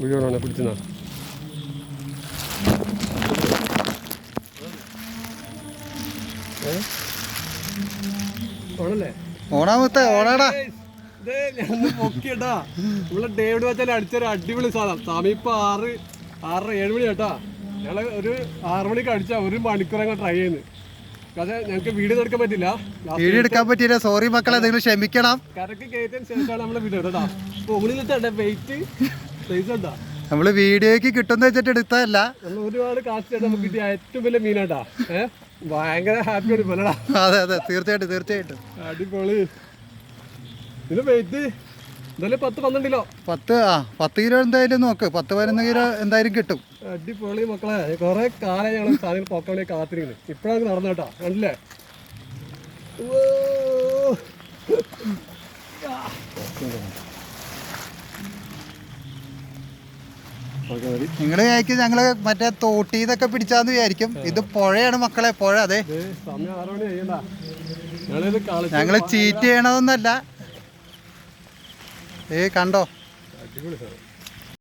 പിടിച്ചെന്നാ ആണല്ലേ? ഓണാമത്തെ ഓണാടാ പൊക്കിയട്ടാ. നമ്മളെ ഡേവിഡ് വെച്ചാൽ അടിച്ചൊരു അടിപൊളി സാധനം. സമയം ഇപ്പൊ ആറ് ആറര ഏഴ് മണി കേട്ടാ. ഞങ്ങൾ ഒരു ആറ് മണിക്ക് അടിച്ച ഒരു മണിക്കൂർ അങ്ങ് ട്രൈ ചെയ്യുന്നു. അതെ ഞങ്ങൾക്ക് വീഡിയോ എടുക്കാൻ പറ്റില്ല. വീഡിയോ എടുക്കാൻ പറ്റില്ല സോറി മക്കളെ നിങ്ങൾ ക്ഷമിക്കണം. കരക്ക് കേട്ടതിന് ശേഷമാണ് നമ്മളെ വീഡിയോ കേട്ടോ. മുകളിലിട്ടേ വെയിറ്റ് സൈസ് വീഡിയോക്ക് കിട്ടുന്ന വെച്ചിട്ട് എടുത്തതല്ല. ഒരുപാട് കാസ്റ്റ് നമുക്ക് കിട്ടിയ ഏറ്റവും വലിയ മീനാട്ടാ. ഏഹ് ഭയങ്കര ഹാപ്പിയാണ് ഇപ്പല്ലടാ അതെ അതെ തീർച്ചയായിട്ടും തീർച്ചയായിട്ടും. അടിപൊളി. ഇതിന് വെയിറ്റ് എന്തായാലും പത്ത് പന്ത്രണ്ട് കിലോ. പത്ത് ആ പത്ത് കിലോ എന്തായാലും നോക്ക്. പത്ത് പതിനൊന്ന് കിലോ എന്തായാലും കിട്ടും. അടിപൊളി മക്കളെ. കുറെ കാലം ഞങ്ങൾ സാധനങ്ങൾ പോക്കാൻ വേണ്ടി കാത്തിരിക്കുന്നത് ഇപ്പോഴാണ് നടന്നു കേട്ടോ കണ്ടില്ലേ? ഓ. നിങ്ങൾ വിചാരിക്കും ഞങ്ങൾ മറ്റേ തോട്ടീന്നൊക്കെ പിടിച്ചാന്ന് വിചാരിക്കും. ഇത് പുഴയാണ് മക്കളെ പുഴ അതെ. ഞങ്ങൾ ചീറ്റ് ചെയ്യണതൊന്നല്ല. ഏ കണ്ടോ?